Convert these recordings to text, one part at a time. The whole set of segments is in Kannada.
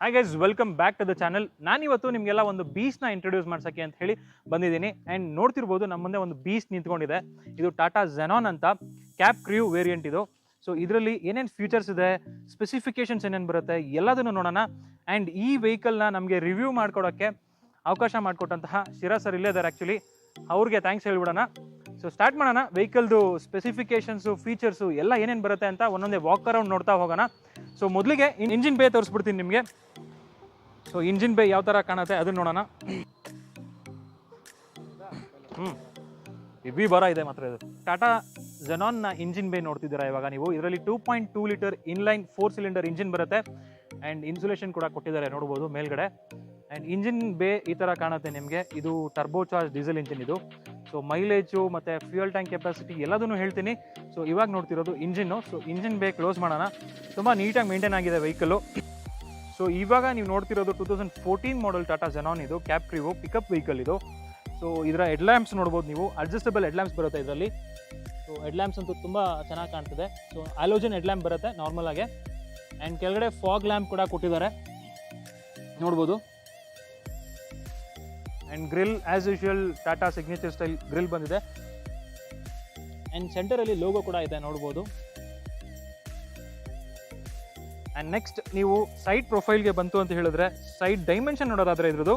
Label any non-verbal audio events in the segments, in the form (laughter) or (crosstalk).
Hi guys welcome back to the channel ನಾನಿವತ್ತು ನಿಮಗೆಲ್ಲ ಒಂದು ಬೀಸ್ನ ಇಂಟ್ರೊಡ್ಯೂಸ್ ಮಾಡ್ಸೋಕ್ಕೆ ಅಂತ ಹೇಳಿ ಬಂದಿದ್ದೀನಿ. ಆ್ಯಂಡ್ ನೋಡ್ತಿರ್ಬೋದು ನಮ್ಮ ಮುಂದೆ ಒಂದು ಬೀಸ್ ನಿಂತ್ಕೊಂಡಿದೆ. ಇದು ಟಾಟಾ ಝೆನಾನ್ ಅಂತ ಕ್ಯಾಪ್ ಕ್ರಿಯೂ ವೇರಿಯಂಟ್ ಇದು. ಸೊ ಇದರಲ್ಲಿ ಏನೇನು ಫೀಚರ್ಸ್ ಇದೆ ಸ್ಪೆಸಿಫಿಕೇಶನ್ಸ್ ಏನೇನು ಬರುತ್ತೆ, ಎಲ್ಲದನ್ನು ನೋಡೋಣ. ಆ್ಯಂಡ್ ಈ ವೆಹಿಕಲ್ನ ನಮಗೆ ರಿವ್ಯೂ ಮಾಡ್ಕೊಡೋಕ್ಕೆ ಅವಕಾಶ ಮಾಡಿಕೊಟ್ಟಂತಹ ಶಿರಾ ಸರ್ ಇಲ್ಲೇ ಇದ್ದಾರೆ ಆ್ಯಕ್ಚುಲಿ ಅವ್ರಿಗೆ ಥ್ಯಾಂಕ್ಸ್ ಹೇಳ್ಬಿಡೋಣ. ಸೊ ಸ್ಟಾರ್ಟ್ ಮಾಡೋಣ. ವೆಹಿಕಲ್ದು ಸ್ಪೆಸಿಫಿಕೇಶನ್ಸು ಫೀಚರ್ಸು ಎಲ್ಲ ಏನೇನು ಬರುತ್ತೆ ಅಂತ ಒಂದೊಂದೇ ವಾಕ್ ಅರೌಂಡ್ ನೋಡ್ತಾ ಹೋಗೋಣ. ಸೊ ಮೊದಲಿಗೆ ಇಂಜಿನ್ ಬೇ ತೋರಿಸ್ಬಿಡ್ತೀನಿ ನಿಮಗೆ. ಸೊ ಇಂಜಿನ್ ಬೇ ಯಾವ ಥರ ಕಾಣುತ್ತೆ ಅದನ್ನ ನೋಡೋಣ. ಹ್ಞೂ ಇವಿ ಬರ ಇದೆ ಮಾತ್ರ ಇದು. ಟಾಟಾ ಜೆನಾನ್ನ ಇಂಜಿನ್ ಬೇ ನೋಡ್ತಿದ್ದೀರಾ ಇವಾಗ ನೀವು? ಇದರಲ್ಲಿ two point two litre inline four cylinder engine ಬರುತ್ತೆ. ಆ್ಯಂಡ್ ಇನ್ಸುಲೇಷನ್ ಕೂಡ ಕೊಟ್ಟಿದ್ದಾರೆ, ನೋಡ್ಬೋದು ಮೇಲ್ಗಡೆ. ಆ್ಯಂಡ್ ಇಂಜಿನ್ ಬೇ ಈ ಥರ ಕಾಣುತ್ತೆ ನಿಮಗೆ. ಇದು ಟರ್ಬೋ ಚಾರ್ಜ್ ಡೀಸೆಲ್ ಇಂಜಿನ್ ಇದು. ಸೊ ಮೈಲೇಜು ಮತ್ತು ಫ್ಯೂಯಲ್ ಟ್ಯಾಂಕ್ ಕೆಪಾಸಿಟಿ ಎಲ್ಲದನ್ನು ಹೇಳ್ತೀನಿ. ಸೊ ಇವಾಗ ನೋಡ್ತಿರೋದು ಇಂಜಿನ್ನು ಸೊ ಇಂಜಿನ್ ಬೇಗ ಕ್ಲೋಸ್ ಮಾಡೋಣ. ತುಂಬ ನೀಟಾಗಿ ಮೇಂಟೈನ್ ಆಗಿದೆ ವೆಹಿಕಲ್ಲು ಸೊ ಇವಾಗ ನೀವು ನೋಡ್ತಿರೋದು two thousand fourteen model Tata Xenon ಇದು ಕ್ಯಾಪ್ ಟ್ರಿವೋ ಪಿಕಪ್ ವೆಹಿಕಲ್ ಇದು. ಸೊ ಇದರ ಹೆಡ್ಲ್ಯಾಂಪ್ಸ್ ನೋಡ್ಬೋದು ನೀವು. ಅಡ್ಜಸ್ಟಬಲ್ ಹೆಡ್ಲ್ಯಾಂಪ್ಸ್ ಬರುತ್ತೆ ಇದರಲ್ಲಿ. ಸೊ ಹೆಡ್ಲ್ಯಾಂಪ್ಸ್ ಅಂತೂ ತುಂಬ ಚೆನ್ನಾಗಿ ಕಾಣ್ತಿದೆ. ಸೊ ಆಲೋಜನ್ ಹೆಡ್ಲ್ಯಾಂಪ್ ಬರುತ್ತೆ ನಾರ್ಮಲ್ ಆಗಿ. ಆ್ಯಂಡ್ ಕೆಳಗಡೆ ಫಾಗ್ ಲ್ಯಾಂಪ್ ಕೂಡ ಕೊಟ್ಟಿದ್ದಾರೆ. ನೋಡ್ಬೋದು. And grill as usual Tata signature style grill ಬಂದಿದೆ. ಆ್ಯಂಡ್ ಸೆಂಟರಲ್ಲಿ ಲೋಗೋ ಕೂಡ ಇದೆ, ನೋಡ್ಬೋದು. ಆ್ಯಂಡ್ ನೆಕ್ಸ್ಟ್ ನೀವು ಸೈಡ್ ಪ್ರೊಫೈಲ್ಗೆ ಬಂತು ಅಂತ ಹೇಳಿದ್ರೆ ಸೈಡ್ ಡೈಮೆನ್ಷನ್ ನೋಡೋದಾದರೆ ಇದ್ರದ್ದು,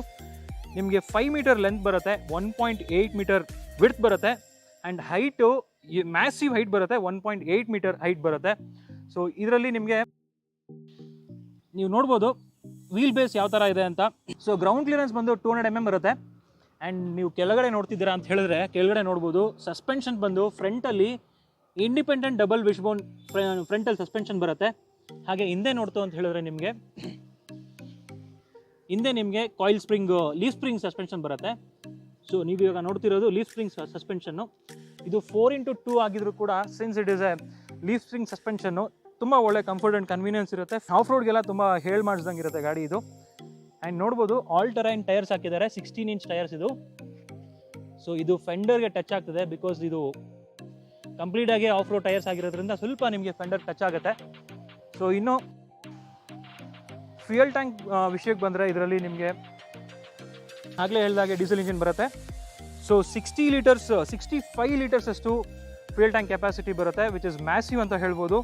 ನಿಮಗೆ ಫೈವ್ ಮೀಟರ್ ಲೆಂತ್ ಬರುತ್ತೆ one point eight metre width ಬರುತ್ತೆ ಆ್ಯಂಡ್ ಹೈಟು ಮ್ಯಾಸಿವ್ ಹೈಟ್ ಬರುತ್ತೆ one point eight metre height ಬರುತ್ತೆ. ಸೊ ಇದರಲ್ಲಿ ನಿಮಗೆ, ನೀವು ನೋಡ್ಬೋದು ವೀಲ್ ಬೇಸ್ ಯಾವ ಥರ ಇದೆ ಅಂತ. ಸೊ ಗ್ರೌಂಡ್ ಕ್ಲಿಯರೆನ್ಸ್ ಬಂದು ಟೂ ಹಂಡ್ರೆಡ್ ಎಂ ಎಂ ಬರುತ್ತೆ ಆ್ಯಂಡ್ ನೀವು ಕೆಳಗಡೆ ನೋಡ್ತಿದ್ದೀರಾ ಅಂತ ಹೇಳಿದ್ರೆ, ಕೆಳಗಡೆ ನೋಡ್ಬೋದು. ಸಸ್ಪೆನ್ಷನ್ ಬಂದು ಫ್ರಂಟಲ್ಲಿ ಇಂಡಿಪೆಂಡೆಂಟ್ ಡಬಲ್ ವಿಶ್ ಬೋನ್ ಫ್ರಂಟಲ್ಲಿ ಸಸ್ಪೆನ್ಷನ್ ಬರುತ್ತೆ. ಹಾಗೆ ಹಿಂದೆ ನೋಡ್ತು ಅಂತ ಹೇಳಿದ್ರೆ ನಿಮಗೆ. ಹಿಂದೆ ನಿಮಗೆ coil spring leaf spring suspension ಬರುತ್ತೆ. ಸೊ ನೀವು ಇವಾಗ ನೋಡ್ತಿರೋದು ಲೀಫ್ ಸ್ಪ್ರಿಂಗ್ ಸಸ್ಪೆನ್ಷನ್ನು ಇದು ಫೋರ್ ಇಂಟು ಟೂ ಆಗಿದ್ರು ಕೂಡ since it is a leaf spring suspension ತುಂಬ ಒಳ್ಳೆ ಕಂಫರ್ಟ್ ಆ್ಯಂಡ್ ಕನ್ವೀನಿಯನ್ಸ್ ಇರುತ್ತೆ. ಆಫ್ ರೋಡ್ಗೆಲ್ಲ ತುಂಬ ಹೇಳಿ ಮಾಡಿಸ್ದಂಗೆ ಇರುತ್ತೆ ಗಾಡಿ ಇದು. ಆ್ಯಂಡ್ ನೋಡ್ಬೋದು ಆಲ್ ಟರೈನ್ ಟೈರ್ಸ್ ಹಾಕಿದ್ದಾರೆ ಸಿಕ್ಸ್ಟೀನ್ ಇಂಚ್ ಟೈರ್ಸ್ ಇದು. ಸೊ ಇದು ಫೆಂಡರ್ಗೆ ಟಚ್ ಆಗ್ತದೆ ಬಿಕಾಸ್ ಇದು ಕಂಪ್ಲೀಟಾಗಿ ಆಫ್ ರೋಡ್ ಟೈರ್ಸ್ ಆಗಿರೋದ್ರಿಂದ ಸ್ವಲ್ಪ ನಿಮಗೆ ಫೆಂಡರ್ ಟಚ್ ಆಗುತ್ತೆ. ಸೊ ಇನ್ನು ಫ್ಯೂಯಲ್ ಟ್ಯಾಂಕ್ ವಿಷಯಕ್ಕೆ ಬಂದರೆ ಇದರಲ್ಲಿ ನಿಮಗೆ ಆಗಲೇ ಹೇಳಿದಾಗೆ ಡೀಸೆಲ್ ಇಂಜಿನ್ ಬರುತ್ತೆ. So sixty litres sixty five litres ಅಷ್ಟು ಫ್ಯೂಯಲ್ ಟ್ಯಾಂಕ್ ಕೆಪಾಸಿಟಿ ಬರುತ್ತೆ ವಿಚ್ ಇಸ್ ಮ್ಯಾಸಿವ್ ಅಂತ ಹೇಳ್ಬೋದು.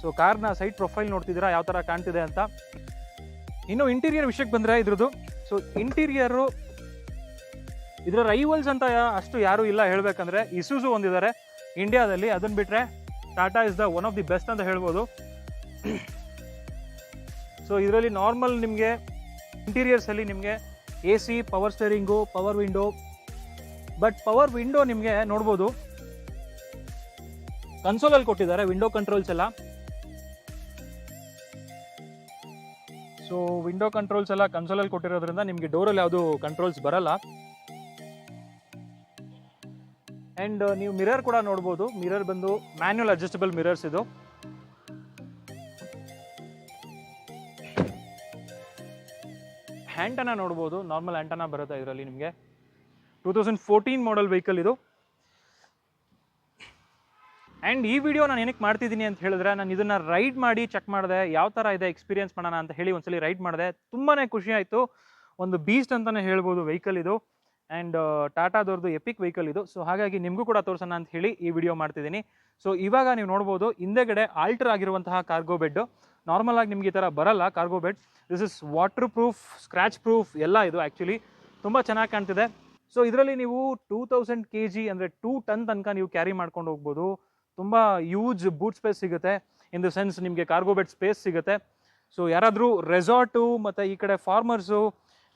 ಸೊ ಕಾರ್ನ ಸೈಡ್ ಪ್ರೊಫೈಲ್ ನೋಡ್ತಿದ್ದೀರಾ? ಯಾವ ಥರ ಕಾಣ್ತಿದೆ ಅಂತ. ಇನ್ನು ಇಂಟೀರಿಯರ್ ವಿಷಯಕ್ಕೆ ಬಂದರೆ ಇದ್ರದ್ದು. ಸೊ ಇಂಟೀರಿಯರು ಇದರ ರೈವಲ್ಸ್ ಅಂತ ಅಷ್ಟು ಯಾರೂ ಇಲ್ಲ ಹೇಳಬೇಕಂದ್ರೆ ಇಸೂಸು ಒಂದಿದ್ದಾರೆ ಇಂಡಿಯಾದಲ್ಲಿ ಅದನ್ನು ಬಿಟ್ಟರೆ Tata is the one of the best ಅಂತ ಹೇಳ್ಬೋದು. ಸೊ ಇದರಲ್ಲಿ ನಾರ್ಮಲ್ ನಿಮಗೆ ಇಂಟೀರಿಯರ್ಸಲ್ಲಿ ನಿಮಗೆ A C power steering power window but power window ನಿಮಗೆ ನೋಡ್ಬೋದು. ಕನ್ಸೋಲಲ್ಲಿ ಕೊಟ್ಟಿದ್ದಾರೆ ವಿಂಡೋ ಕಂಟ್ರೋಲ್ಸ್ ಎಲ್ಲ. ಸೊ ವಿಂಡೋ ಕಂಟ್ರೋಲ್ಸ್ ಎಲ್ಲ ಕನ್ಸೋಲಲ್ಲಿ ಕೊಟ್ಟಿರೋದ್ರಿಂದ ನಿಮಗೆ ಡೋರಲ್ಲಿ ಯಾವುದು ಕಂಟ್ರೋಲ್ಸ್ ಬರಲ್ಲ. ಆ್ಯಂಡ್ ನೀವು ಮಿರರ್ ಕೂಡ ನೋಡ್ಬೋದು. ಮಿರರ್ ಬಂದು ಮ್ಯಾನ್ಯಲ್ ಅಡ್ಜಸ್ಟಬಲ್ ಮಿರರ್ಸ್ ಇದು. ಹ್ಯಾಂಟನ ನೋಡ್ಬೋದು. ನಾರ್ಮಲ್ ಆ್ಯಂಟನ ಬರುತ್ತೆ ಇದರಲ್ಲಿ ನಿಮಗೆ. Two thousand fourteen model vehicle ಇದು. ಆ್ಯಂಡ್ ಈ ವಿಡಿಯೋ ನಾನು ಏನಕ್ಕೆ ಮಾಡ್ತಿದ್ದೀನಿ ಅಂತ ಹೇಳಿದ್ರೆ, ನಾನು ಇದನ್ನು ರೈಡ್ ಮಾಡಿ ಚೆಕ್ ಮಾಡಿದೆ, ಯಾವ ಥರ ಇದೆ ಎಕ್ಸ್ಪೀರಿಯನ್ಸ್ ಮಾಡೋಣ ಅಂತ ಹೇಳಿ ಒಂದ್ಸಲಿ ರೈಡ್ ಮಾಡಿದೆ. ತುಂಬಾ ಖುಷಿ ಆಯಿತು. ಒಂದು ಬೀಸ್ಟ್ ಅಂತಲೇ ಹೇಳ್ಬೋದು ವೆಹಿಕಲ್ ಇದು. ಆ್ಯಂಡ್ ಟಾಟಾದವ್ರದ್ದು ಎಪಿಕ್ ವೆಹಿಕಲ್ ಇದು. ಸೊ ಹಾಗಾಗಿ ನಿಮಗೂ ಕೂಡ ತೋರಿಸೋಣ ಅಂತ ಹೇಳಿ ಈ ವಿಡಿಯೋ ಮಾಡ್ತಿದ್ದೀನಿ. ಸೊ ಇವಾಗ ನೀವು ನೋಡ್ಬೋದು, ಹಿಂದೆಗಡೆ ಆಲ್ಟರ್ ಆಗಿರುವಂತಹ ಕಾರ್ಗೋ ಬೆಡ್ಡು ನಾರ್ಮಲ್ ಆಗಿ ನಿಮ್ಗೆ ಈ ಥರ ಬರಲ್ಲ cargo bed this is waterproof scratchproof ಎಲ್ಲ ಇದು ಆ್ಯಕ್ಚುಲಿ ತುಂಬ ಚೆನ್ನಾಗಿ ಕಾಣ್ತಿದೆ. ಸೊ ಇದರಲ್ಲಿ ನೀವು ಟೂ ತೌಸಂಡ್ ಕೆ ಜಿ ಅಂದರೆ ಟೂ ಟನ್ ತನಕ ನೀವು ಕ್ಯಾರಿ ಮಾಡ್ಕೊಂಡು ಹೋಗ್ಬೋದು. ತುಂಬ ಯೂಜ್ ಬೂಟ್ ಸ್ಪೇಸ್ ಸಿಗುತ್ತೆ. ಇನ್ ದ ಸೆನ್ಸ್ ನಿಮಗೆ ಕಾರ್ಗೋ ಬೆಡ್ ಸ್ಪೇಸ್ ಸಿಗುತ್ತೆ. ಸೊ ಯಾರಾದರೂ ರೆಸಾರ್ಟು ಮತ್ತು ಈ ಕಡೆ ಫಾರ್ಮರ್ಸು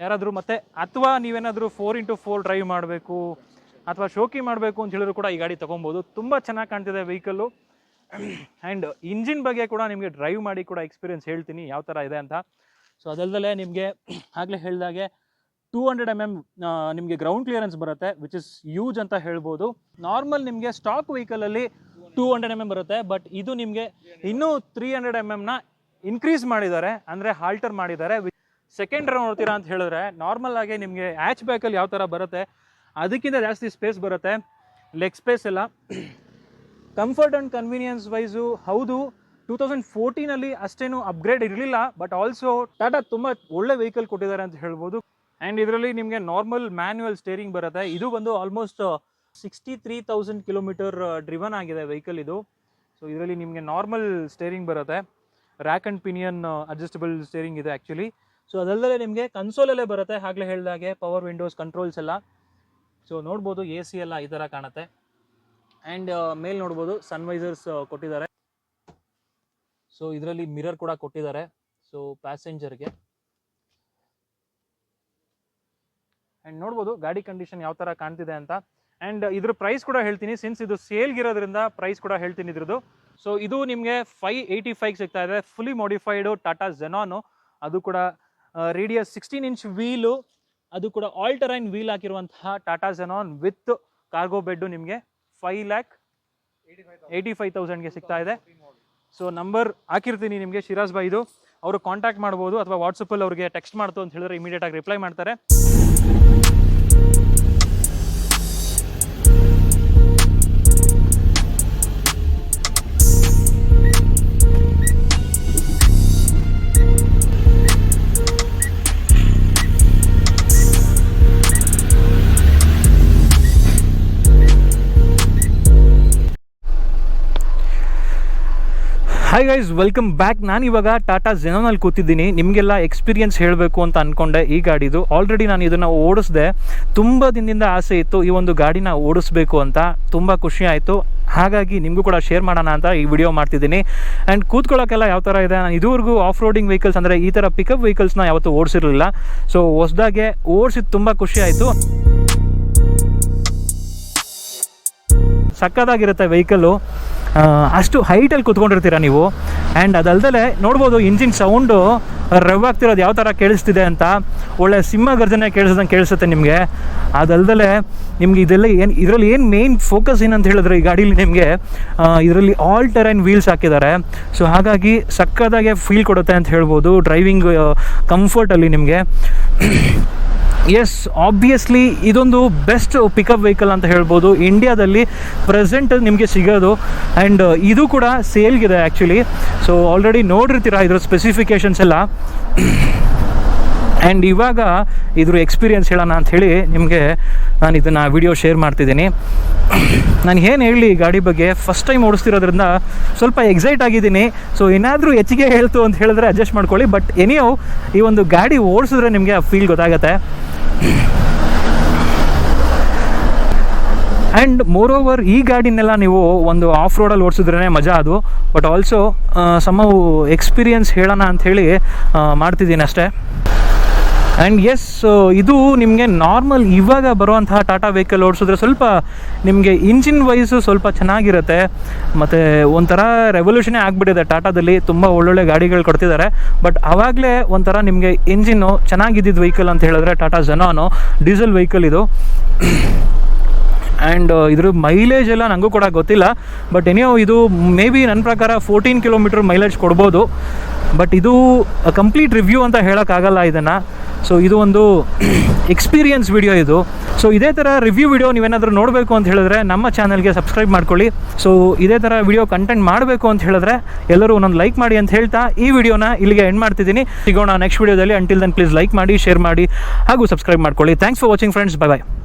ಯಾರಾದರೂ ಮತ್ತೆ ಅಥವಾ ನೀವೇನಾದರೂ ಫೋರ್ ಇಂಟು ಫೋರ್ ಡ್ರೈವ್ ಮಾಡಬೇಕು ಅಥವಾ ಶೋಕಿ ಮಾಡಬೇಕು ಅಂತ ಹೇಳಿದ್ರು ಕೂಡ ಈ ಗಾಡಿ ತೊಗೊಬೋದು. ತುಂಬ ಚೆನ್ನಾಗಿ ಕಾಣ್ತಿದೆ ವೆಹಿಕಲ್ಲು ಆ್ಯಂಡ್ ಇಂಜಿನ್ ಬಗ್ಗೆ ಕೂಡ ನಿಮಗೆ ಡ್ರೈವ್ ಮಾಡಿ ಕೂಡ ಎಕ್ಸ್ಪೀರಿಯನ್ಸ್ ಹೇಳ್ತೀನಿ ಯಾವ ಥರ ಇದೆ ಅಂತ. ಸೊ ಅದಲ್ದಲ್ಲೇ ನಿಮಗೆ ಆಗಲೇ ಹೇಳಿದಾಗೆ ಟೂ ಹಂಡ್ರೆಡ್ ಎಂ ಎಂ ನಿಮಗೆ ಗ್ರೌಂಡ್ ಕ್ಲಿಯರೆನ್ಸ್ ಬರುತ್ತೆ ವಿಚ್ ಇಸ್ ಯೂಜ್ ಅಂತ ಹೇಳ್ಬೋದು. ನಾರ್ಮಲ್ ನಿಮಗೆ ಸ್ಟಾಕ್ ವೆಹಿಕಲಲ್ಲಿ ಟೂ ಹಂಡ್ರೆಡ್ ಎಂ ಎಂ ಬರುತ್ತೆ ಬಟ್ ಇದು ನಿಮಗೆ ಇನ್ನೂ ತ್ರೀ ಹಂಡ್ರೆಡ್ ಎಂ ಎಮ್ನ ಇನ್ಕ್ರೀಸ್ ಮಾಡಿದ್ದಾರೆ, ಅಂದರೆ ಹಾಲ್ಟರ್ ಮಾಡಿದ್ದಾರೆ. ಸೆಕೆಂಡ್ ರೋ ನೋಡ್ತೀರಾ ಅಂತ ಹೇಳಿದ್ರೆ ನಾರ್ಮಲ್ ಆಗಿ ನಿಮಗೆ ಹ್ಯಾಚ್ ಬ್ಯಾಕಲ್ಲಿ ಯಾವ ಥರ ಬರುತ್ತೆ, ಅದಕ್ಕಿಂತ ಜಾಸ್ತಿ ಸ್ಪೇಸ್ ಬರುತ್ತೆ. ಲೆಗ್ ಸ್ಪೇಸ್ ಎಲ್ಲ. ಕಂಫರ್ಟ್ ಆ್ಯಂಡ್ ಕನ್ವೀನಿಯನ್ಸ್ ವೈಸು ಹೌದು ಟೂ ತೌಸಂಡ್ ಫೋರ್ಟೀನಲ್ಲಿ ಅಷ್ಟೇನು ಅಪ್ಗ್ರೇಡ್ ಇರಲಿಲ್ಲ ಬಟ್ ಆಲ್ಸೋ ಟಾಟಾ ತುಂಬ ಒಳ್ಳೆ ವೆಹಿಕಲ್ ಕೊಟ್ಟಿದ್ದಾರೆ ಅಂತ ಹೇಳ್ಬೋದು. ಆ್ಯಂಡ್ ಇದರಲ್ಲಿ ನಿಮಗೆ ನಾರ್ಮಲ್ ಮ್ಯಾನ್ಯುವಲ್ ಸ್ಟೇರಿಂಗ್ ಬರುತ್ತೆ. ಇದು ಬಂದು almost sixty three thousand kilometre driven ಆಗಿದೆ ವೆಹಿಕಲ್ ಇದು. ಸೊ ಇದರಲ್ಲಿ ನಿಮಗೆ ನಾರ್ಮಲ್ ಸ್ಟೇರಿಂಗ್ ಬರುತ್ತೆ. Rack and pinion adjustable steering ಇದೆ ಆ್ಯಕ್ಚುಲಿ ಸೊ ಅದಲ್ಲದೆ ನಿಮಗೆ ಕನ್ಸೋಲಲ್ಲೇ ಬರುತ್ತೆ. ಆಗಲೇ ಹೇಳಿದಾಗೆ ಪವರ್ ವಿಂಡೋಸ್ ಕಂಟ್ರೋಲ್ಸ್ ಎಲ್ಲ. ಸೊ ನೋಡ್ಬೋದು ಎ ಸಿ ಎಲ್ಲ ಈ ಥರ ಕಾಣುತ್ತೆ. ಆ್ಯಂಡ್ ಮೇಲೆ ನೋಡ್ಬೋದು ಸನ್ವೈಸರ್ಸ್ ಕೊಟ್ಟಿದ್ದಾರೆ. ಸೊ ಇದರಲ್ಲಿ ಮಿರರ್ ಕೂಡ ಕೊಟ್ಟಿದ್ದಾರೆ. ಸೊ ಪ್ಯಾಸೆಂಜರ್ಗೆ ಆ್ಯಂಡ್ ನೋಡ್ಬೋದು ಗಾಡಿ ಕಂಡೀಷನ್ ಯಾವ ಥರ ಕಾಣ್ತಿದೆ ಅಂತ. ಆ್ಯಂಡ್ ಇದ್ರ ಪ್ರೈಸ್ ಕೂಡ ಹೇಳ್ತೀನಿ. ಸಿನ್ಸ್ ಇದು ಸೇಲ್ಗಿರೋದ್ರಿಂದ ಪ್ರೈಸ್ ಕೂಡ ಹೇಳ್ತೀನಿ ಇದ್ರದ್ದು. ಸೊ ಇದು ನಿಮಗೆ ಫೈವ್ ಏಯ್ಟಿ ಫೈವ್ ಸಿಗ್ತಾ ಇದೆ. ಫುಲಿ ಮಾಡಿಫೈಡು ಟಾಟಾ ಜೆನಾನು ಅದು ಕೂಡ ರೇಡಿಯಸ್ ಸಿಕ್ಸ್ಟೀನ್ ಇಂಚ್ ವೀಲು ಅದು ಕೂಡ all terrain wheel ಹಾಕಿರುವಂತಹ Tata Xenon with cargo bed ನಿಮಗೆ ಫೈವ್ ಲ್ಯಾಕ್ ಏಯ್ಟಿ ಫೈವ್ ತೌಸಂಡ್ಗೆ ಸಿಗ್ತಾ ಇದೆ. ಸೊ ನಂಬರ್ ಹಾಕಿರ್ತೀನಿ ನಿಮಗೆ, ಶಿರಾಜ್ ಬಾಯ್ದು ಅವರು ಕಾಂಟ್ಯಾಕ್ಟ್ ಮಾಡ್ಬೋದು ಅಥವಾ ವಾಟ್ಸಪ್ಪಲ್ಲಿ ಅವ್ರಿಗೆ ಟೆಕ್ಸ್ಟ್ ಮಾಡ್ತು ಅಂತ ಹೇಳಿದ್ರೆ ಇಮಿಡಿಯೇಟಾಗಿ ರಿಪ್ಲೈ ಮಾಡ್ತಾರೆ. ಹಾಯ್ ಗೈಸ್ ವೆಲ್ಕಮ್ ಬ್ಯಾಕ್ ನಾನು ಇವಾಗ ಟಾಟಾ ಜೆನೋನಲ್ಲಿ ಕೂತಿದ್ದೀನಿ. ನಿಮಗೆಲ್ಲ ಎಕ್ಸ್ಪೀರಿಯನ್ಸ್ ಹೇಳಬೇಕು ಅಂತ ಅಂದ್ಕೊಂಡೆ ಈ ಗಾಡಿದು. ಆಲ್ರೆಡಿ ನಾನು ಇದನ್ನು ಓಡಿಸ್ದೆ. ತುಂಬ ದಿನದಿಂದ ಆಸೆ ಇತ್ತು ಈ ಒಂದು ಗಾಡಿನ ಓಡಿಸ್ಬೇಕು ಅಂತ. ತುಂಬ ಖುಷಿ ಆಯಿತು. ಹಾಗಾಗಿ ನಿಮಗೂ ಕೂಡ ಶೇರ್ ಮಾಡೋಣ ಅಂತ ಈ ವಿಡಿಯೋ ಮಾಡ್ತಿದ್ದೀನಿ. ಆ್ಯಂಡ್ ಕೂತ್ಕೊಳ್ಳೋಕ್ಕೆಲ್ಲ ಯಾವ ಥರ ಇದೆ? ನಾನು ಇದುವರೆಗೂ ಆಫ್ ರೋಡಿಂಗ್ ವೆಹಿಕಲ್ಸ್ ಅಂದರೆ ಈ ಥರ ಪಿಕಪ್ ವೆಹಿಕಲ್ಸ್ನ ಯಾವತ್ತೂ ಓಡಿಸಿರಲಿಲ್ಲ. ಸೊ ಹೊಸದಾಗೆ ಓಡಿಸಿದ ತುಂಬ ಖುಷಿ ಆಯಿತು. ಸಕ್ಕದಾಗಿರುತ್ತೆ ವೆಹಿಕಲ್ಲು ಅಷ್ಟು ಹೈಟಲ್ಲಿ ಕುತ್ಕೊಂಡಿರ್ತೀರ ನೀವು? ಆ್ಯಂಡ್ ಅದಲ್ದಲೆ ನೋಡ್ಬೋದು ಇಂಜಿನ್ ಸೌಂಡು ರವ್ ಆಗ್ತಿರೋದು ಯಾವ ಥರ ಕೇಳಿಸ್ತಿದೆ ಅಂತ. ಒಳ್ಳೆ ಸಿಂಹ ಗರ್ಜನೆ ಕೇಳಿಸ್ದಂಗೆ ಕೇಳಿಸುತ್ತೆ ನಿಮಗೆ. ಅದಲ್ದಲೆ ನಿಮ್ಗೆ ಇದೆಲ್ಲ ಏನು, ಇದರಲ್ಲಿ ಏನು ಮೇನ್ ಫೋಕಸ್ ಏನಂತ ಹೇಳಿದ್ರೆ ಈ ಗಾಡೀಲಿ ನಿಮಗೆ ಇದರಲ್ಲಿ ಆಲ್ ಟೆರೈನ್ ವೀಲ್ಸ್ ಹಾಕಿದ್ದಾರೆ. ಸೊ ಹಾಗಾಗಿ ಸಕ್ಕದಾಗೆ ಫೀಲ್ ಕೊಡುತ್ತೆ ಅಂತ ಹೇಳ್ಬೋದು. ಡ್ರೈವಿಂಗ್ ಕಂಫರ್ಟಲ್ಲಿ ನಿಮಗೆ. ಎಸ್ ಆಬ್ವಿಯಸ್ಲಿ ಇದೊಂದು ಬೆಸ್ಟ್ ಪಿಕಪ್ ವೆಹಿಕಲ್ ಅಂತ ಹೇಳ್ಬೋದು. ಇಂಡಿಯಾದಲ್ಲಿ ಪ್ರೆಸೆಂಟ್ ನಿಮಗೆ ಸಿಗೋದು. ಆ್ಯಂಡ್ ಇದು ಕೂಡ ಸೇಲ್ಗಿದೆ ಆ್ಯಕ್ಚುಲಿ ಸೊ ಆಲ್ರೆಡಿ ನೋಡಿರ್ತೀರ ಇದ್ರ ಸ್ಪೆಸಿಫಿಕೇಷನ್ಸ್ ಎಲ್ಲ? ಆ್ಯಂಡ್ ಇವಾಗ ಇದ್ರ ಎಕ್ಸ್ಪೀರಿಯೆನ್ಸ್ ಹೇಳೋಣ ಅಂಥೇಳಿ ನಿಮಗೆ ನಾನು ಇದನ್ನು ವಿಡಿಯೋ ಶೇರ್ ಮಾಡ್ತಿದ್ದೀನಿ. ನಾನು ಏನು ಹೇಳಲಿ ಈ ಗಾಡಿ ಬಗ್ಗೆ? ಫಸ್ಟ್ ಟೈಮ್ ಓಡಿಸ್ತಿರೋದ್ರಿಂದ ಸ್ವಲ್ಪ ಎಕ್ಸೈಟ್ ಆಗಿದ್ದೀನಿ. ಸೊ ಏನಾದರೂ ಹೆಚ್ಚಿಗೆ ಹೇಳ್ತು ಅಂತ ಹೇಳಿದ್ರೆ ಅಡ್ಜಸ್ಟ್ ಮಾಡ್ಕೊಳ್ಳಿ. ಬಟ್ ಎನಿಯೋ ಈ ಒಂದು ಗಾಡಿ ಓಡಿಸಿದ್ರೆ ನಿಮಗೆ ಆ ಫೀಲ್ ಗೊತ್ತಾಗತ್ತೆ. ಆ್ಯಂಡ್ ಮೋರ್ ಓವರ್ ಈ ಗಾಡಿನೆಲ್ಲ ನೀವು ಒಂದು ಆಫ್ ರೋಡಲ್ಲಿ ಓಡಿಸಿದ್ರೇ ಮಜಾ ಅದು. ಬಟ್ ಆಲ್ಸೋ ಸಮ ಎಕ್ಸ್ಪೀರಿಯನ್ಸ್ ಹೇಳೋಣ ಅಂಥೇಳಿ ಮಾಡ್ತಿದ್ದೀನಿ ಅಷ್ಟೇ. ಆ್ಯಂಡ್ ಎಸ್ ಇದು ನಿಮಗೆ ನಾರ್ಮಲ್ ಇವಾಗ ಬರುವಂತಹ ಟಾಟಾ ವೆಹಿಕಲ್ ಓಡಿಸಿದ್ರೆ ಸ್ವಲ್ಪ ನಿಮಗೆ ಇಂಜಿನ್ ವೈಸು ಸ್ವಲ್ಪ ಚೆನ್ನಾಗಿರುತ್ತೆ. ಮತ್ತು ಒಂಥರ ರೆವಲ್ಯೂಷನೇ ಆಗಿಬಿಟ್ಟಿದೆ ಟಾಟಾದಲ್ಲಿ ತುಂಬ ಒಳ್ಳೊಳ್ಳೆ ಗಾಡಿಗಳು ಕೊಡ್ತಿದ್ದಾರೆ. ಬಟ್ ಆವಾಗಲೇ ಒಂಥರ ನಿಮಗೆ ಇಂಜಿನ್ನು ಚೆನ್ನಾಗಿದ್ದಿದ್ದು ವೆಹಿಕಲ್ ಅಂತ ಹೇಳಿದ್ರೆ ಟಾಟಾ ಜನಾನು ಡೀಸೆಲ್ ವೆಹಿಕಲ್ ಇದು. ಆ್ಯಂಡ್ ಇದ್ರ ಮೈಲೇಜ್ ಎಲ್ಲ ನನಗೂ ಕೂಡ ಗೊತ್ತಿಲ್ಲ. ಬಟ್ ಎನಿಯೋ ಇದು ಮೇ ಬಿ ನನ್ನ ಪ್ರಕಾರ ಫೋರ್ಟೀನ್ ಕಿಲೋಮೀಟರ್ ಮೈಲೇಜ್ ಕೊಡ್ಬೋದು. ಬಟ್ ಇದು ಕಂಪ್ಲೀಟ್ ರಿವ್ಯೂ ಅಂತ ಹೇಳೋಕ್ಕಾಗಲ್ಲ ಇದನ್ನು. ಸೊ ಇದು ಒಂದು (clears throat) ಎಕ್ಸ್ಪೀರಿಯನ್ಸ್ ವಿಡಿಯೋ ಇದು. ಸೊ ಇದೇ ಥರ ರಿವ್ಯೂ ವಿಡಿಯೋ ನೀವೇನಾದರೂ ನೋಡಬೇಕು ಅಂತ ಹೇಳಿದ್ರೆ ನಮ್ಮ ಚಾನಲ್ಗೆ ಸಬ್ಸ್ಕ್ರೈಬ್ ಮಾಡ್ಕೊಳ್ಳಿ. ಸೊ ಇದೇ ಥರ ವಿಡಿಯೋ ಕಂಟೆಂಟ್ ಮಾಡಬೇಕು ಅಂತ ಹೇಳಿದ್ರೆ ಎಲ್ಲರೂ ಒಂದೊಂದು ಲೈಕ್ ಮಾಡಿ ಅಂತ ಹೇಳ್ತಾ ಈ ವಿಡಿಯೋನ ಇಲ್ಲಿಗೆ ಎಂಡ್ ಮಾಡ್ತಿದ್ದೀನಿ. ಸಿಗೋಣ ನೆಕ್ಸ್ಟ್ ವಿಡಿಯೋದಲ್ಲಿ ಅಂಟಿಲ್ ದನ್ ಪ್ಲೀಸ್ ಲೈಕ್ ಮಾಡಿ ಶೇರ್ ಮಾಡಿ, ಹಾಗೂ ಸಬ್ಸ್ಕ್ರೈಬ್ ಮಾಡ್ಕೊಳ್ಳಿ. Thanks for watching friends bye bye